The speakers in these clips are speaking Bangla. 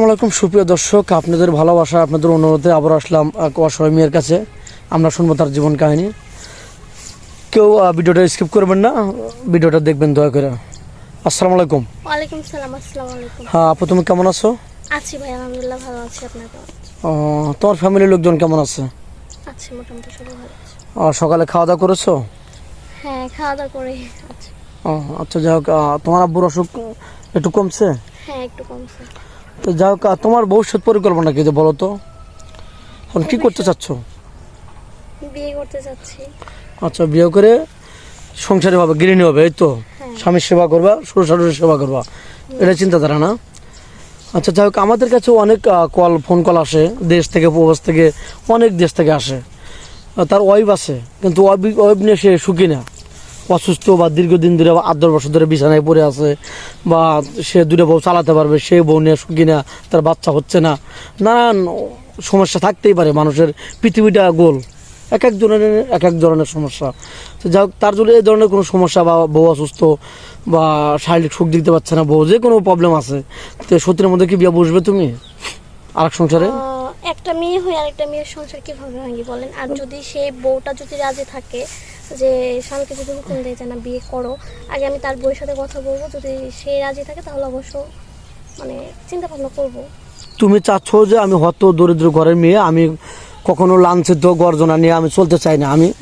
আসসালামাইকুম সুপ্রিয় দর্শক আপনাদের ভালোবাসা আপনাদের অনুরোধে আবার আসলাম অসহায় মেয়ের কাছে। আমরা শুনব তার জীবন কাহিনী। কেউ ভিডিওটা স্কিপ করবেন না ভিডিওটা দেখবেন দয়া করে। আসসালামু আলাইকুম। ওয়ালাইকুম সালাম আসসালামু আলাইকুম। হ্যাঁ আপু তুমি কেমন আছো? আছি ভাই আলহামদুলিল্লাহ ভালো আছি আপনার? আহ, তোমার ফ্যামিলির লোকজন কেমন আছে? আছি মোটামুটি সবাই ভালো আছে। সকালে খাওয়া দাওয়া করেছ? হ্যাঁ খাওয়া দাওয়া করে আছি। আহ, আচ্ছা যাই হোক তোমার আব্বুর অসুখ একটু কমছে? হ্যাঁ একটু কমছে। তো যাই হোক তোমার ভবিষ্যৎ পরিকল্পনা কি যে বলো তো? এখন কি করতে চাচ্ছ? বিয়ে করতে চাচ্ছি। আচ্ছা বিয়ে করে সংসারে হবে গৃহিণী হবে এই তো? হ্যাঁ। স্বামীর সেবা করবা শ্বশুর শাশুড়ির সেবা করবা। এটা চিন্তাধারা না? আচ্ছা যাই হোক আমাদের কাছে অনেক কল ফোন কল আসে দেশ থেকে প্রবাস থেকে অনেক দেশ থেকে আসে। তার ওয়াইফ আছে কিন্তু ওয়াইফ ওয়াইফ নিয়ে সে সুখী না। অসুস্থ বা দীর্ঘদিন ধরে আট বছর ধরে বিছানায় পড়ে আছে বা সে দুটো বউ চালাতে পারবে সে বউ নিয়ে সুখী না তার বাচ্চা হচ্ছে না। নানান সমস্যা থাকতেই পারে মানুষের পৃথিবীটা গোল। এক এক ধরনের এক এক ধরনের সমস্যা। তো যাই হোক তার জন্য এই ধরনের কোনো সমস্যা বা বউ অসুস্থ বা শারীরিক সুখ দিতে পারছে না বউ যে কোনো প্রবলেম আছে। তো সত্যির মধ্যে কি বিয়ে বসবে তুমি? আরেক সংসারে? আহ, একটা মেয়ে হয়ে আরেকটা মেয়ের সংসার কীভাবে ভাঙি বলেন? আর যদি সে বউটা যদি রাজি থাকে যে স্বামীকে যদি হুকুম দেয় যে না বিয়ে করো আগে আমি তার বউয়ের সাথে কথা বলব। যদি সে রাজি থাকে তাহলে অবশ্য মানে চিন্তা ভাবনা করব। তুমি চাচ্ছ যে আমি হত দরিদ্র ঘরের মেয়ে আমি কখনো লাঞ্ছিত গর্জনা নিয়ে আমি চলতে চাই না। আমি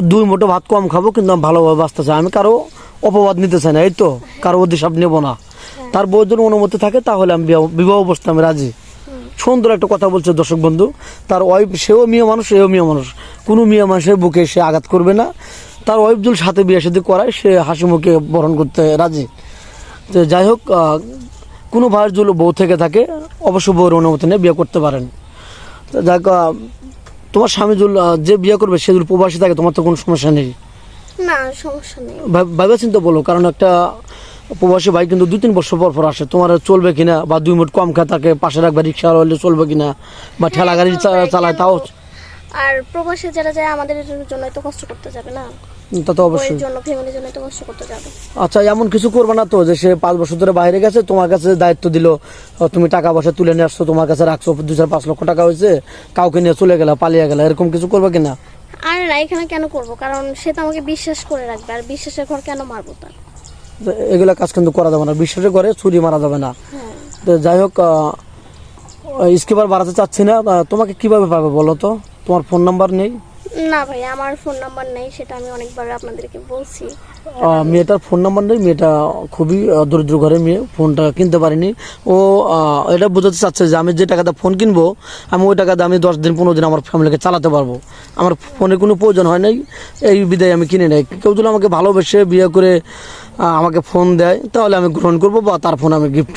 দুই মুঠো ভাত কম খাব কিন্তু আমি ভালোভাবে বাঁচতে চাই। আমি কারও অপবাদ নিতে চাই না এই তো। কারও অধিসাপ নেব না। তার বউয়ের জন্য অনুমতি থাকে তাহলে আমি বিবাহ- বিবাহ বসতে আমি রাজি। সুন্দর একটা কথা বলছে দর্শক বন্ধু। তার ওয়াইফ সেও মেয়ে মানুষ সেও মেয়ে মানুষ। কোনো মেয়ে মানুষের বুকে সে আঘাত করবে না। তার ওয়াইফ যদি সাথে বিয়ে সাথে করায় সে হাসি মুখে বরণ করতে রাজি। তো যাই হোক কোনো ভাইয়ের বউ থেকে থাকে অবশ্য বউয়ের অনুমতি নিয়ে বিয়ে করতে পারেন। তো যাক তোমার স্বামী যদি যে বিয়ে করবে সে প্রবাসী থাকে তোমার তো কোনো সমস্যা নেই। না সমস্যা নেই। ভাবে চিন্তা বলো কারণ একটা প্রবাসী ভাই কিন্তু দুই তিন বছর পর পর আসে। তোমার চলবে কিনা বা দুই মিনিট কম খায় তাকে পাশে রাখবে রিক্সা হলে চলবে কিনা বা ঠেলা গাড়ি চালায় তাও আর প্রবাসে যারা যায় আমাদের জন্য তো কষ্ট করতে যাবে না? তা তো অবশ্যই। জন্য ফ্যামিলির জন্য তো কষ্ট করতে যাবে। আচ্ছা এমন কিছু করবে না তো যে সে পাঁচ বছর ধরে বাইরে গেছে তোমার কাছে দায়িত্ব দিল তুমি টাকা পয়সা তুলে নিয়ে আসছো তোমার কাছে রাখছো দু চার পাঁচ লক্ষ টাকা হয়েছে কাউকে নিয়ে চলে গেলা পালিয়ে গেলা এরকম কিছু করবে কিনা? আর না এখানে কেন করব? কারণ সে তো আমাকে বিশ্বাস করে রাখবে আর বিশ্বাসের ঘর কেন মারবো তার? এগুলা কাজ কিন্তু করা যাবে না। বিশ্বাসে করে ছুরি মারা যাবে না। তো যাই হোক স্কিপার বাড়াতে চাচ্ছি না। তোমাকে কীভাবে পাবে বলো তো? তোমার ফোন নাম্বার নেই? না ভাই আমার ফোন নাম্বার নেই সেটা আমি অনেকবার আপনাদেরকে বলছি। মেয়েটার ফোন নাম্বার নেই। মেয়েটা খুবই দরিদ্র ঘরের মেয়ে ফোনটা কিনতে পারিনি। ও এটা বোঝাতে চাচ্ছে যে আমি যে টাকাতে ফোন কিনবো আমি ওই টাকাতে আমি দশ দিন পনেরো দিন আমার ফ্যামিলিকে চালাতে পারব। আমার ফোনের কোনো প্রয়োজন হয় নাই। এই বিদায় আমি কিনে নেই। কেউ যদি আমাকে ভালোবেসে বিয়ে করে আমাকে ফোন দেয় তাহলে আমি গ্রহণ করব বা তার ফোন আমি গিফট